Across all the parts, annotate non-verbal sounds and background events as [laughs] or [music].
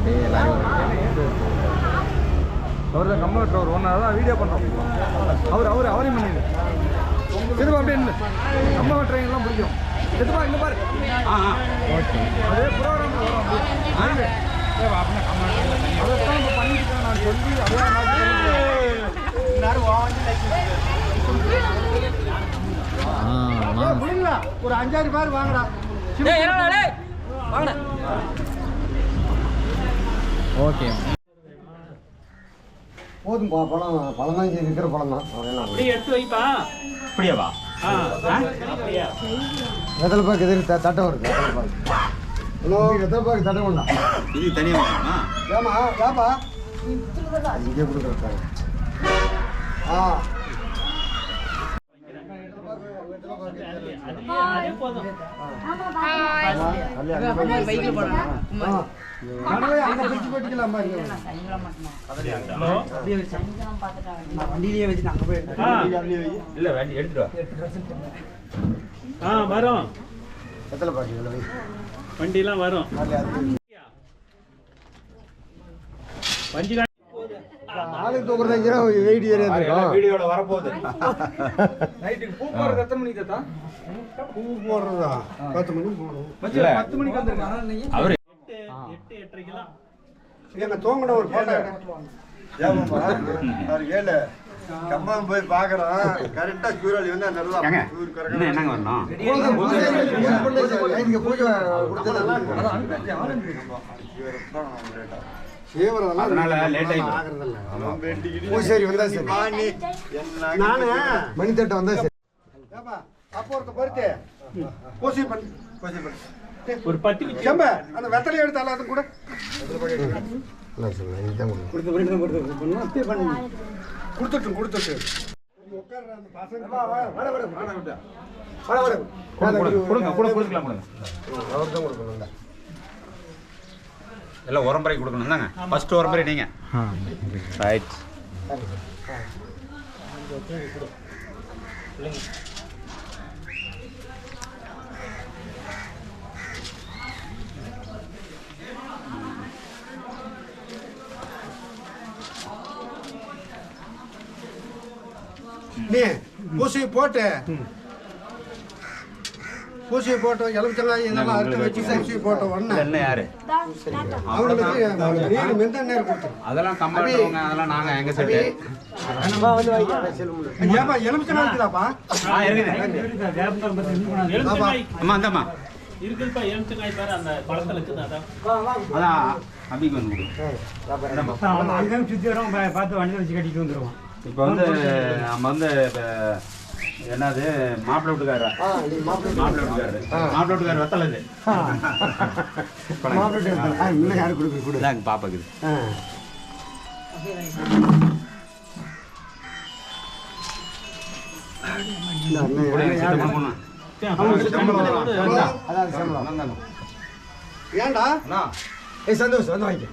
அப்படியே எல்லாரும் அவர் தான் கம்பெனி ஒரு ஒன்றா தான் வீடியோ பண்ணுறோம் அவர் அவர் அவரையும் பண்ணிடு திரும்ப அப்படியே நில்லு. கம்ப வெட்டுறவங்கலாம் பிடிக்கும். எதுப்பா இங்கே பாரு. ஓகே அதே ப்ரோக்ராம் வரும் அப்படியே. அதைத்தான் இப்போ பண்ணிட்டு நான் சொல்லி அதே முடிங்களா ஒரு அஞ்சாறு பேர் வாங்கடா. ஓகே. போதும் பா பழம் பழம் தான் இங்கே இருக்கிற பழம் தான் எடுத்து வைப்பா. அப்படியாவா ஆ அப்படியா. எதில் பாக்கு எதிர் த தட்டை வருது எதில் பாக்கு? ஹலோ எதில் பாக்கு தட்டை கொண்டா இது தனியாக ஏமா ஏப்பா இங்கே கொடுக்குறேன் ஆ. அங்கே வண்டியிலேயே வச்சு நாங்கள் போய் ஆ இல்லை வேண்டி எடுத்துட்டு வா ஆ வரும். எத்தனை பாக்கு இதில் வை வண்டிலாம் வரும். வண்டிலாம் ஆளுக்கு தூக்குறதுங்கிற வெயிட் ஏரியா இருக்கும். வீடியோல வரப்போகுது. [laughs] நைட்டுக்கு பூ போடுறது எத்தனை மணிக்கு தான் பூ போடுறதா? பத்து போகணும் மணிக்கு அவரு எட்டு எட்டரைக்கெல்லாம். எங்க தூங்கின ஒரு போட்டோ ஏழு கம்பம் போய் பாக்குறோம் கரெக்டா சூறாளி வந்து அந்த என்னங்க வரணும்? பூஜை பூஜை கொடுத்ததெல்லாம் அதனால போகுது. ஆகுறதில்ல. பூசேரி வந்தா சரி. நானு மணித்தட்டை வந்தா சரி. அப்போ ஒருத்த பருத்து பூசி பண்ணு பூசி பண்ணு ஒரு பத்து செம்ப அந்த வெத்தலை எடுத்து எல்லாத்துக்கும் கூட. கொடுத்துட்டும் கொடுத்துட்டு. கொடுங்க கூட கொடுக்கலாம் கொடுங்க. எல்லாம் உரம்பரை கொடுக்கணும். தாங்க ஃபர்ஸ்ட் உரம்பரை நீங்க. ரைட் நீ பூசி போட்டு பூசி போட்டு எலுமிச்சங்காய் இதெல்லாம் அறுத்து வச்சு பூசி போட்ட உடனே என்ன யாரு? அவங்களுக்கு நீர் மெந்த நேரம் கொடுத்துரும் அதெல்லாம் கம்பாடுறவங்க அதெல்லாம் நாங்க எங்க செட்டு ஏப்பா எலுமிச்சங்காய் இருக்குதாப்பா? ஆ இருக்குது அம்மா அந்தம்மா இருக்குதுப்பா எலுமிச்சங்காய் பாரு அந்த பழத்தில் இருக்குது அதான். அதான் அபிக்கு வந்து கொடு பார்த்து வண்டியில் வச்சு கட்டிட்டு வந்துடுவோம் இப்போ வந்து நம்ம வந்து இப்போ என்னது? மாப்பிள்ளை வீட்டுக்காரா மாப்பிள்ளை வீட்டுக்காரரு. மாப்பிள்ளை வீட்டுக்காரர். வெத்தலை இது இன்னும் யாரு கொடுக்க கொடு? இதாங்க பாப்பாக்குது ஆ. இந்த அண்ணன் கூட யாரு? சித்தப்பா பொண்ணு. அதான் சம்பளம். ஏன்டா? ஏய் சந்தோஷ் வந்து வாங்கிக்க.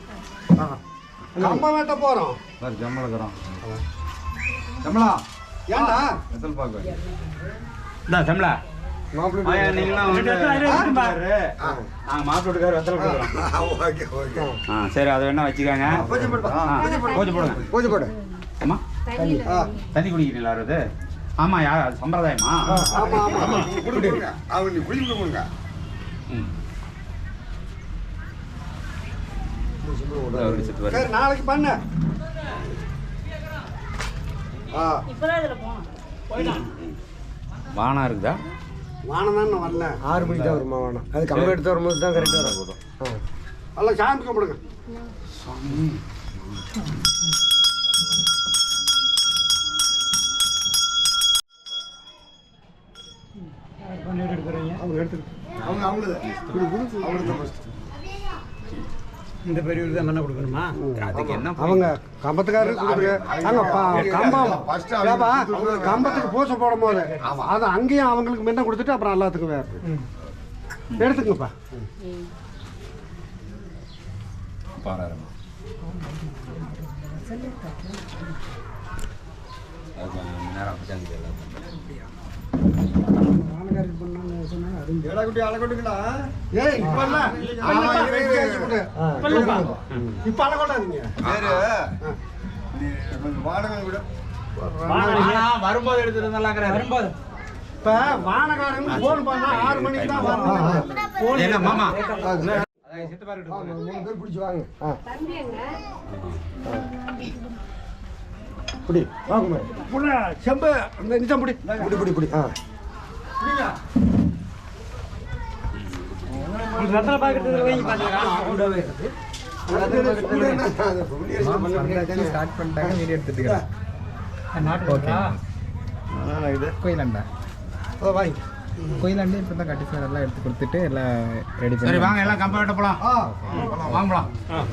கம்பம் வெட்ட போறோம். ஜம்பளம் ஜம்பளம் ஏன்டா? எத்தல் பாக்கு. இந்தா செம்லா சரி அதை வேணா வச்சுக்கோங்க. போடுங்க. பூஜை போடு. அம்மா ஆ. தண்ணி குடிக்கிறீங்களா அது ஆமா யா அது சம்பிரதாயமா? ஆமா ஆமா குடு கொடுங்க அவங்க நீ குழி கொடுங்க ம். ஒரு செட்டு வருது. சரி நாளைக்கு பண்ணு ஆ வானம் இருக்குதா? வானம் தான் வரல. ஆறு மணிக்கு தான் வருமா வானம்? அது கம்பம் எடுத்து வரும்போது தான் கரெக்டாக வரும் ஆ. எல்லாம் சாமி கும்பிடுங்க. அவங்க எடுத்து அவங்க அவங்களது அவங்களுக்கு தான் first. இந்த பெரியவர் தான் மண்ணை கொடுக்கணுமா? அதுக்கு என்ன அவங்க கம்பத்துக்காரருக்கு ப- கம்பம் ஏப்பா. கம்பத்துக்கு பூசை போடும் போது. அது அங்கேயும் அவங்களுக்கு முன்ன கொடுத்துட்டு அப்புறம் எல்லாத்துக்கும் வேறு. எடுத்துக்கங்கப்பா. பாராருமா. நேரம் வரும்போது எடுத்துட்டு வந்தாலாங்கிறாரு. வரும்போது. இப்ப வானகாரன் போன் பண்ணா ஆறு மணிக்கு தான் வரணும் என்ன மாமா. மூணு பேர் பிடிச்சி வாங்க. பிடி வாங்க செம்பு இந்த நிஜம் பிடி. பிடி பிடி பிடி. ஆ. ரத்தன பாக்கெட்டு வாங்கி பாத்துக்கலாம் ஸ்டார்ட் பண்ணிட்டாங்க. வீடியோ எடுத்துட்டு இருக்கிறேன் நாட்டு இது. கோயிலாண்டா. வாங்கி கோயிலாண்டு இப்போ தான் கட்டி சார் எல்லாம் எடுத்து கொடுத்துட்டு எல்லாம் ரெடி சரி வாங்க எல்லாம் கம்பெனிட்ட போலாம். ஆ. வாங்க போலாம். ஆ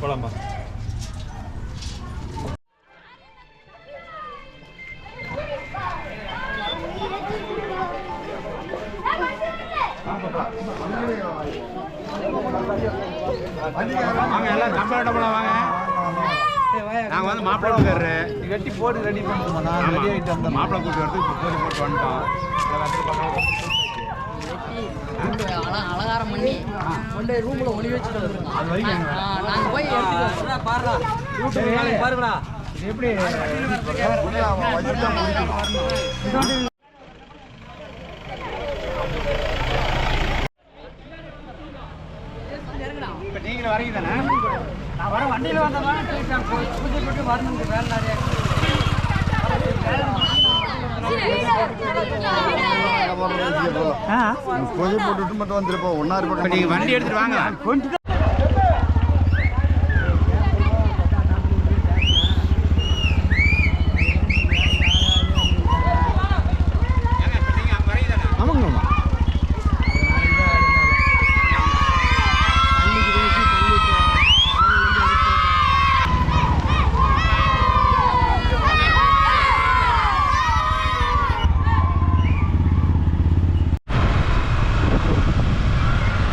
வாங்க வந்து மாப்பிள்ளை வெட்டி போட்டு ரெடி பண்ணுவோம் ஆமா. மாப்பிள்ளை கூட்டி வரது போட்டு போட்டு வந்துட்டோம் அல- அலங்காரம் பண்ணி கொண்டு ரூம்ல ஒளி வச்சுட்டு. நாங்க போய் இது எப்படி இப்போ நீங்களும் வரீங்க தானே நான் வர வண்டியில வந்ததான் பூஜை போட்டுட்டு மட்டும் வந்துருப்போம். ஒன்னா இருப்போம் நீங்கள் வண்டி எடுத்துட்டு வாங்க ஏங்க, இப்ப நீங்க அங்க வரீங்க தானே? ஆமாங்க மாமா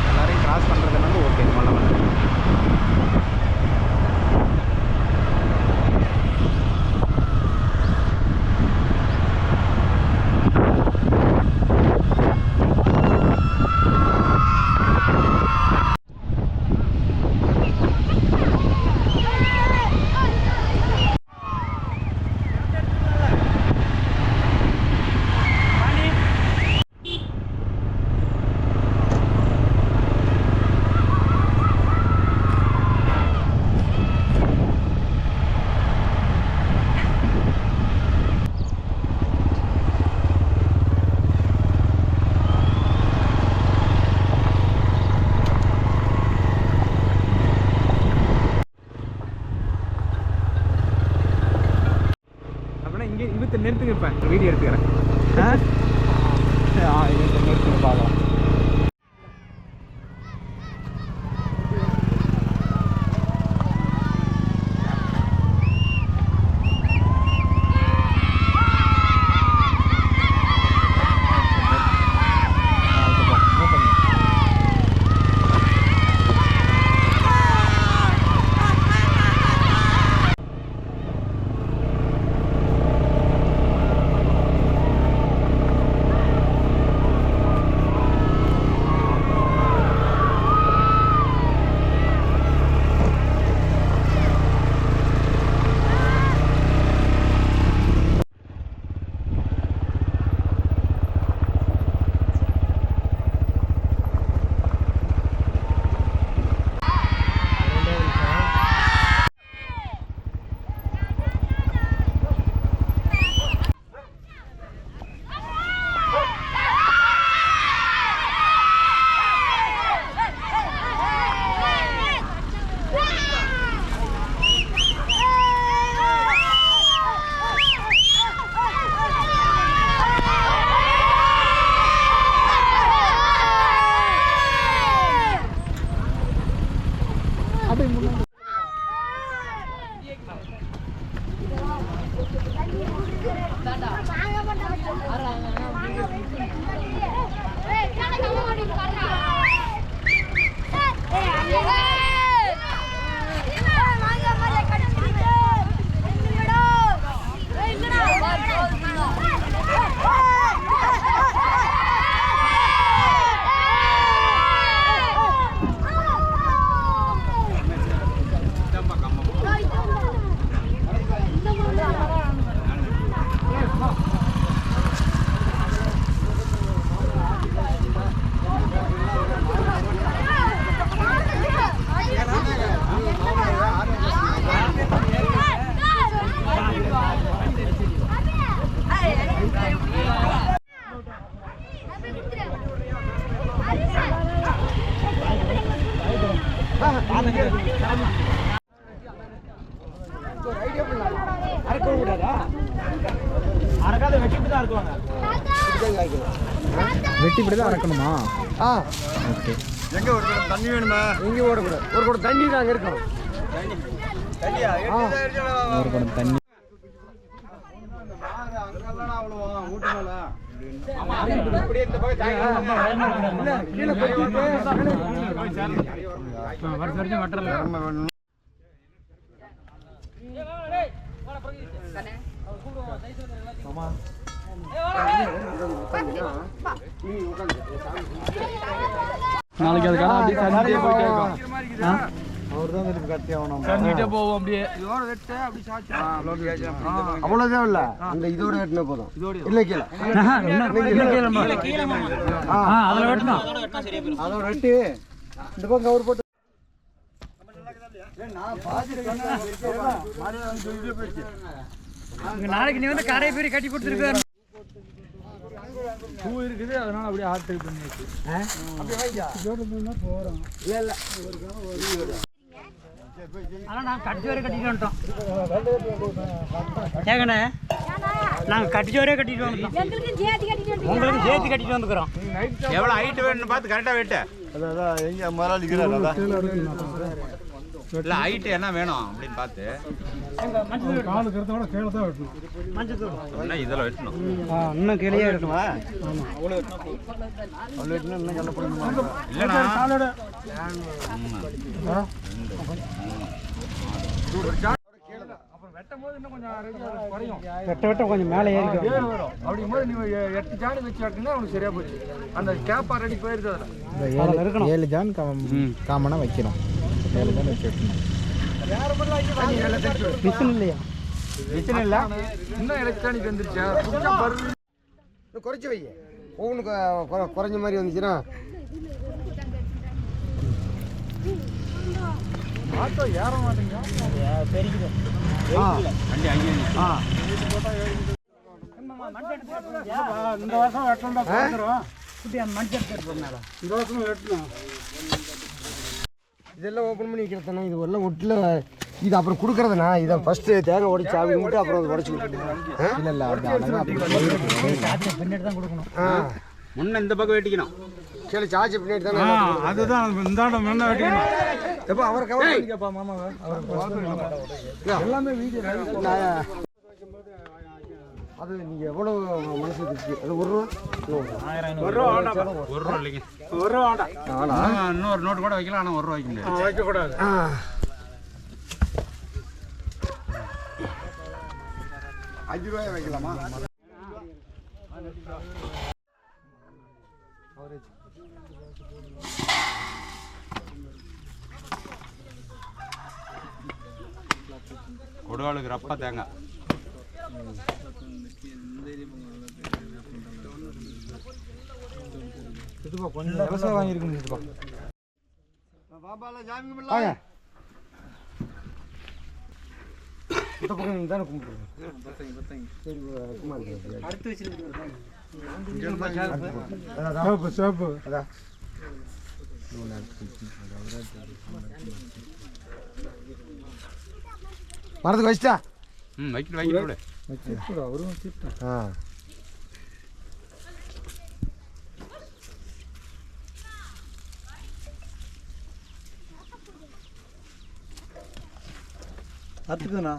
எல்லாரையும் கிராஸ் பண்ணுறதுனால ஓகே மல்ல மல்ல அப்படின்னா இங்கே இவத்தை நிறுத்துங்க இப்போ வீடியோ எடுத்துக்கிறேன். ஆ? நிறுத்துங்க பார்க்கலாம் வெட்டிட்டு தான் அறக்கணுமா? ஆ. எங்க ஒரு குடம் தண்ணி வேணுமா? இங்கே ஓடக்கூடாது ஒரு கூட தண்ணி தான் அங்கே இருக்கணும். தண்ணியா? ஒரு குடம் தண்ணி. கீழே போயிட்டு நாளைக்கு அதுக்காக அப்படியே தண்ணிட்டே போயிட்டே இருக்கோம் அவர் தான் திருப்பி கட்டி ஆகணும் தண்ணிட்டே போவோம் அப்படியே அவ்வளோதான் இல்லை அந்த இதோட வெட்டினா போதும் இல்லை கீழே அதில் வெட்டணும் அதோட வெட்டி இந்த பக்கம் கவர் போட்டு நாளைக்கு நீ வந்து கரையை பேரி கட்டி கொடுத்துருக்க பூ இருக்குது அதனால அப்படியே ஹார்ட் டைப் பண்ணியாச்சு. ஆனால் நாங்கள் கட்டி வரை கட்டிட்டு வந்துட்டோம். ஏங்கண்ணே நாங்கள் கட்டி வரையே கட்டிட்டு வந்துட்டோம். உங்களுக்கு சேர்த்து கட்டிட்டு வந்துக்கிறோம். எவ்வளோ ஹைட் வேணும்னு பார்த்து கரெக்டாக வெட்டு அதான் எங்க அதான் இல்லை ஹைட் என்ன வேணும் அப்படின்னு பார்த்து. மஞ்சள் ஒன்றா இதில் வெட்டணும்? இன்னும் கிளியே இருக்குமா இல்லைண்ணா. அப்புறம் வெட்டும் போது இன்னும் கொஞ்சம் ரேடியோ குறையும் வெட்ட வெட்ட கொஞ்சம் மேலே ஏறு வரும். அப்படிங்கும் போது நீ எட்டு ஜாடி வச்சு வெட்டினா உனக்கு சரியா போச்சு. அந்த கேப்பா ரெடி போயிருது அதில். ஏழு ஜான் காமனா வைக்கணும். ஜான் மிஷின் இல்லையா பிரச்சனை இல்லை இன்னும் எலக்ட்ரானிக் வந்துருச்சா குறைச்சி வை ஒவ்வொன்று குறைஞ்ச மாதிரி வந்துச்சுன்னா ஆட்டோ ஏற மாட்டேங்க. இந்த வருஷம் வெட்டணும் இந்த வருஷம் வெட்டணும் இதெல்லாம் ஓப்பன் பண்ணி வைக்கிறதுனா இது எல்லாம் ஒட்டில் இது அப்புறம் கொடுக்குறதுண்ணா இதை ஃபஸ்ட்டு தேங்காய் உடைச்சு ஆவி விட்டு அப்புறம் அதை உடச்சி இல்லை இல்லை அப்படி அழகா அப்படி பின்னாடி தான் கொடுக்கணும். ஆ. முன்ன இந்த பக்கம் வெட்டிக்கணும். கீழே சார்ஜ் பின்னாடி தானே அதுதான் இந்தாண்ட முன்ன வெட்டிக்கணும். எப்போ அவரை கவர் பண்ணிக்கப்பா மாமாவை? எல்லாமே வீடியோ அது நீங்கள் எவ்வளோ மனசு இருக்கு அது ஒரு ரூபா? ஒரு ரூபா. ஒரு ரூபா இல்லைங்க. ஒரு வேண்டாம். ஆ, இன்னொரு நோட்டு கூட வைக்கலாம். ஆனால் ஒரு ரூபா வைக்க முடியாது. வைக்கக்கூடாது. அஞ்சு ரூபாய் வைக்கலாமா? கொடுவாளுக்கு ரப்பா தேங்காய். இதுப்பா கொஞ்சம் விவசாயம் வாங்கியிருக்கணும் இதுப்பா. பாபால ஜாமி வாங்க. கும்பிடலாம் இந்த பக்கம் நீங்கள் தானே கும்பிட்டுருங்க சரி குமார் அடுத்து வச்சிருக்கீங்க சிவப்பு சிவப்பு. அதான் மரத்துக்கு வச்சிட்டா? ம் வைக்கிட்டு வைக்கிட்டு விடு. அவரும் வச்சுட்டேன் ஆ. அத்துக்குண்ணா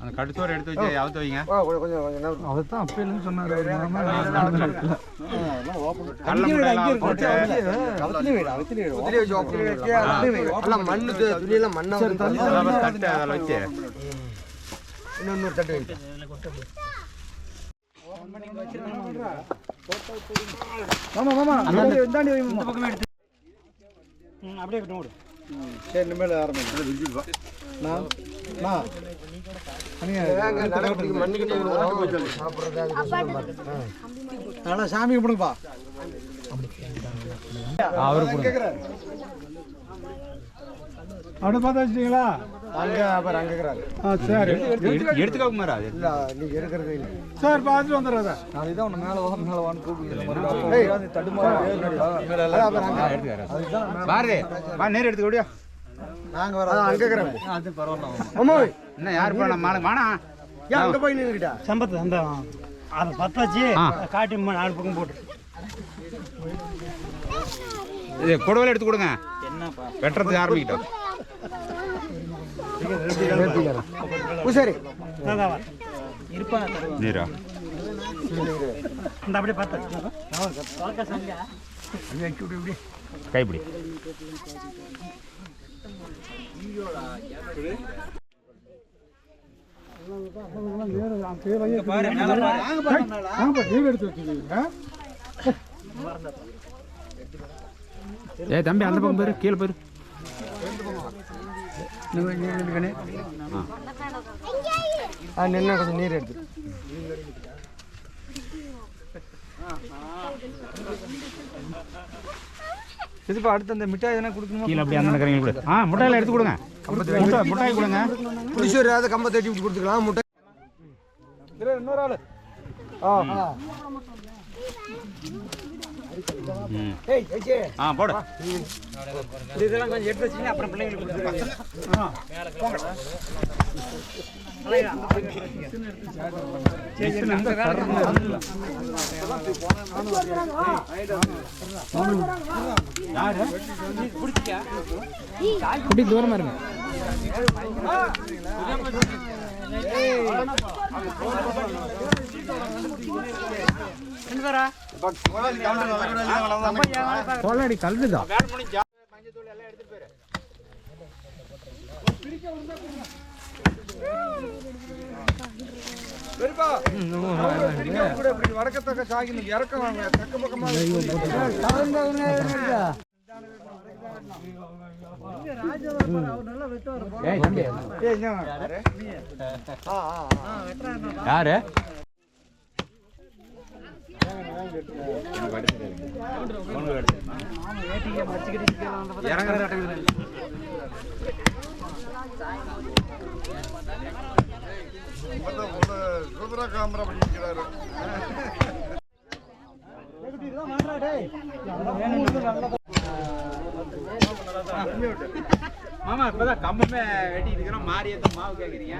அந்த கடுத்தோடு எடுத்து வச்சு அவுத்து வைங்க கொஞ்சம் கொஞ்சம் அவர் தான் சொன்னார் மண்ணு துணியெல்லாம் மண்ணா தட்டு அதில் வச்சு தட்டு மாமா மாமா. இந்தாண்டி வை இந்த பக்கமே எடுத்து. ம், அப்படியே விட்டு விடு சரி இனிமேல் ஆரம்பிச்சு நான் நான் ஏங்க, நடக்கிறதுக்கு மண்ணுக்கிட்டே விடுவோம். சாப்பிடுறது அது கஷ்டம் பாரு. ஆ. நல்லா சாமி கும்பிடுங்கப்பா. அவரு அப்படி பார்த்து வச்சிட்டீங்களா? அங்க அப்புறம் அங்க இருக்கிறாரு ஆ சரி. எடுத்துக்கோ குமாரா அது. இல்ல நீங்க இருக்கிறது இல்ல. சார் பார்த்துட்டு உன்னை மேலே வா மேலே வான்னு கூப்பிடுங்க தடுமாறி பாரு வா நேர் எடுத்துக்க முடியா நாங்க வரோம் அங்க இருக்கிறேன் அது பரவாயில்ல அம்மா என்ன யார் போன மாலை வாணா. ஏன் அங்க போய் சம்பத்து அந்த அதை ஆ. காட்டி நாலு பக்கம் போட்டு. கொடுவலை எடுத்து கொடுங்க. வெட்டுறதுக்கு ஆரம்பிக்கிட்டோம். பூசாரி நீரா? இந்த அப்படியே பார்த்து. கைப்பிடி. ஏ தம்பி அந்த பக்கம் போயிரு கீழே ஆ நின்று கொஞ்சம் நீர் எடுத்து. இதுப்பா அடுத்து அந்த மிட்டாய் எதனா கொடுக்கணுமா? கீழே அப்படி அந்த கரைங்க கொடு. ஆ முட்டையில எடுத்து கொடுங்க. முட்டை முட்டாய் கொடுங்க. புடிச்சூர் ஏதாவது கம்பை தட்டி விட்டு கொடுத்துக்கலாம் முட்டை. இன்னொரு ஆளு. ஆ. ஆ போடு. இதெல்லாம் கொஞ்சம் எடுத்து வச்சுங்க அப்புறம் பிள்ளைங்களுக்கு தூரமா இருங்க. கோலாடி இப்படி வடக்கத்தக்க சாகி இறக்கம் வாங்க தக்க பக்கமா. யாரு? காமரா பண்ணிக்கிறாரு மாமா இப்பதான் கம்பமே வெட்டிட்டு இருக்கிறோம். மாறி எந்த மாவு கேக்குறீங்க.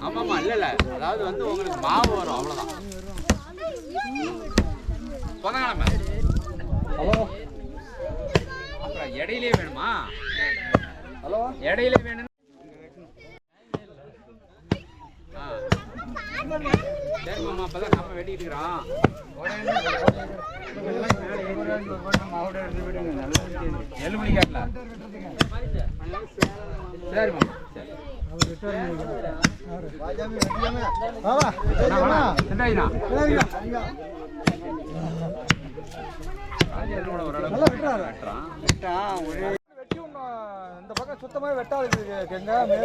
ஆமாமா இல்ல இல்ல. அதாவது வந்து உங்களுக்கு மாவு வரும் அவ்வளவுதான். புதன்கிழமை அப்புறம் இடையிலே வேணுமா? ஹலோ? இடையில வேணும் ஆ. சரி அப்பதான் கம்ப வெட்டிட்டு இருக்கிறோம் எள்ளுமணி காட்டல சரி வெட்டி இந்த பக்கம் சுத்தமா வெட்டாது.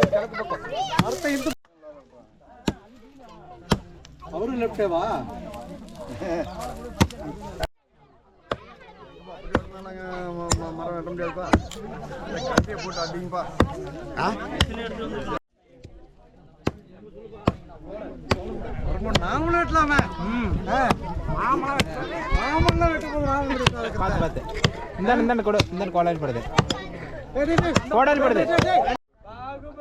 கிழக்கு பக்கம் அடுத்த அவரும் லெஃப்டேவா மரம் வெட்ட முடியாதுப்பா கட்டியை போட்டு அடிங்கப்பா நாமளும் வெட்டலாமே மாமல்லாம் வெட்ட போது பார்த்து பார்த்து இந்த இந்த கொடு இந்த படுது கோடாரி படுது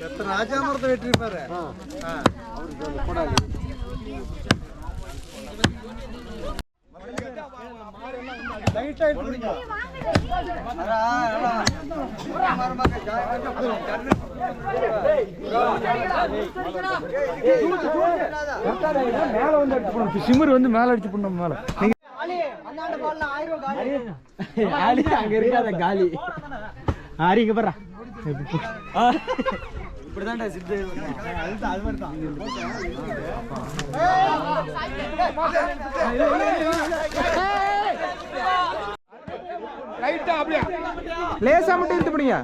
தான் மச்சான் எழுப்பணும் மச்சான் பாசே சிரிச்சு பாசே நாளைக்கு எல்லாம் ஸ்டார்ட்ல போட்டோம் நீங்க எத்தனை ராஜா மரத்தை வெட்டிருப்பாரு மேல வந்து அடிச்சு சிம்மர் வந்து மேல. அடிச்சு போடணும் மேல அங்க இருக்காத காலி. ஆரி இங்க பாரு இப்படிதான்டா சித்து அது மாதிரி தான் ரைட்டா அப்படியே லேசா மட்டும் இழுத்து பிடிங்க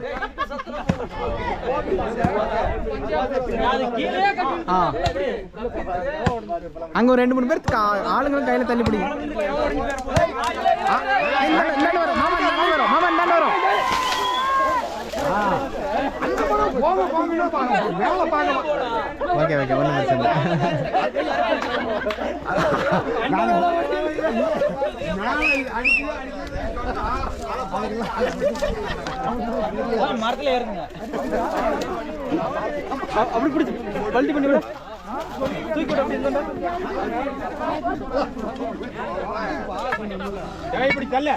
ஆ. அங்க ஒரு ரெண்டு மூணு பேர் ஆளுங்களும் கையில தள்ளி பிடிங்க வரும். மாமா வரும். மாமா வரும். ஓகே ஓகே ஒன்றும் பிரச்சனை மரத்துல ஏறுங்க அப்படி பிடிச்சி பல்ட்டி பண்ணி விட இப்படி தள்ள.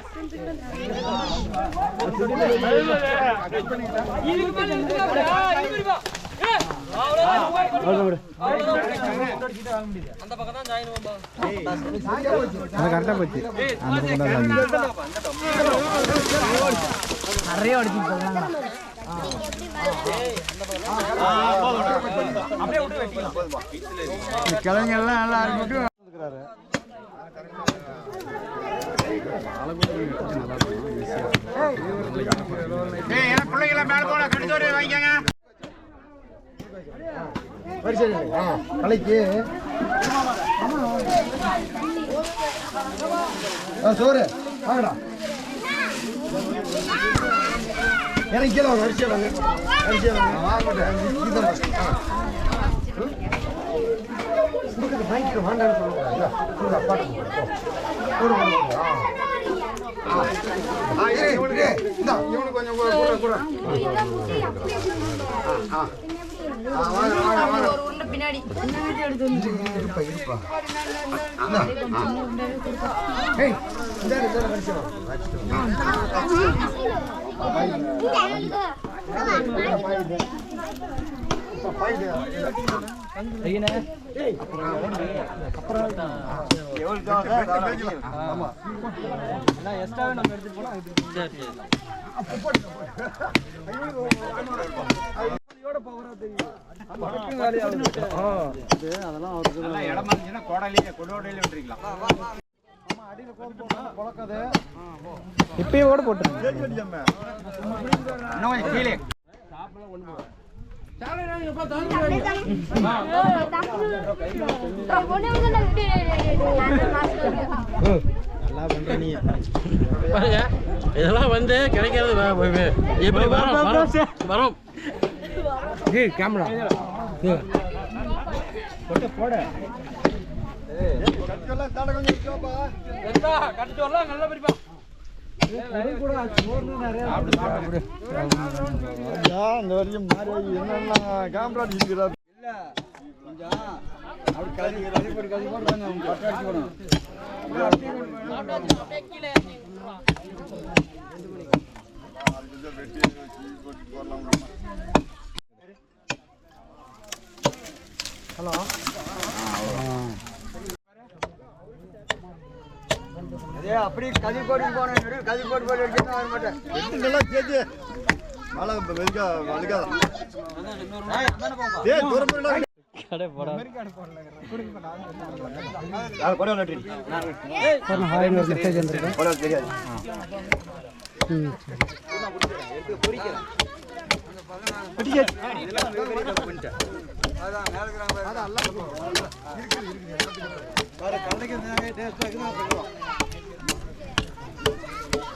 அது கரெக்டாக போச்சு அந்த பக்கம் தான் கிழங்கெல்லாம் நிறைய அடிச்சு போடுறாங்க கிழங்கு எல்லாம் நல்லா இருக்கட்டும் கலைக்கு ஆ சோறு. வாங்கடா. எனக்கு கீழே வாங்க. அரிசியை வாங்க அரிசியை வாங்க வாங்கட்டும் கொடுக்குறது வாங்கிக்க வேண்டாம்னு சொல்லக்கூடாது பாட்டு இவனுக்கு. இவனுக்கு கொஞ்சம் கூட கூட. ஆ ஆ. பின்னாடி எடுத்து நம்ம எடுத்துட்டு போனா அதெல்லாம் நல்லா இடமா இருந்துச்சுன்னா விட்டுருக்கலாம் இப்பயே கீழே நல்லா பண்ற நீ பாருங்க இதெல்லாம் வந்து கிடைக்கிறது வ- எப்படி வரும். வரும். ஜி ஏய் கேமரா இந்த வரைக்கும் மாறி என்னென்ன கேமரா இருக்கிறார் அதே அப்படியே கதி போட்டு போனேன் கதி போட்டு போட்டு எடுத்துட்டு வர மாட்டேன் நல்லா கேட்டு மழை வெறுக்கா வலிக்காத ஏய் தூரம் போயிடா கடை போடா ஹாய் ஒரு மெசேஜ் வந்திருக்கு தெரியாது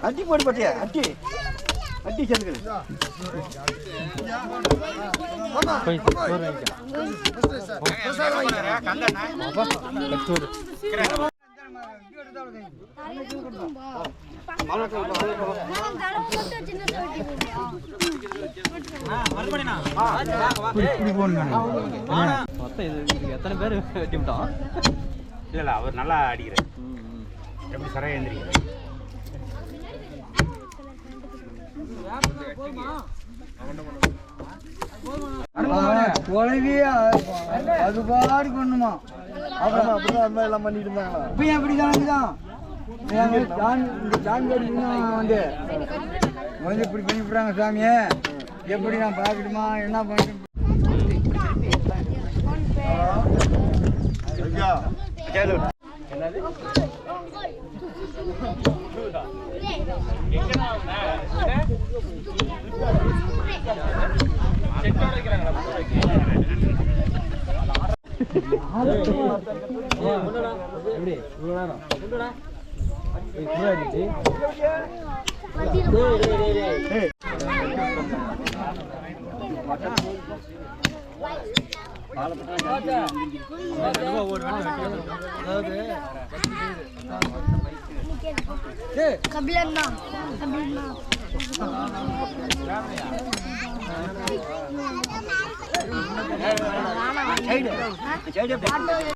அட்டி போட்டு பட்டியா அட்டி. அட்டி சேர்ந்துக்கிறது மொத்தம் இது இதுக்கு எத்தனை பேர் வெட்டி விட்டோம் இல்ல இல்ல அவர் நல்லா அடிக்கிறார் எப்படி சரியா எந்திரிக்கிறார் குழவி அது பாடு பண்ணுமா அப்படிதான் அந்த மாதிரி எல்லாம் பண்ணிட்டு இருந்தாங்களா இப்பயும் அப்படி தான் ஜான் இந்த ஜான் கோடி வந்து? வந்து இப்படி பண்ணி விட்றாங்க எப்படி நான் பார்க்கணுமா என்ன mưa đi chứ đi đi đi đi قبلنا قبلنا Hãy subscribe cho kênh Ghiền Mì Gõ Để không bỏ lỡ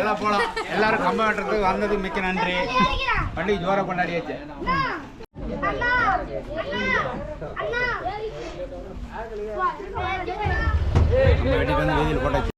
எல்லாம் போலாம். எல்லாரும் கம்பம் வெட்டுறதுக்கு வந்ததுக்கு மிக்க நன்றி. பண்டிகை ஜோரா கொண்டாடியாச்சு அண்ணா அண்ணா வெட்டிட்டு வந்து வீதியில் போட்டாச்சு.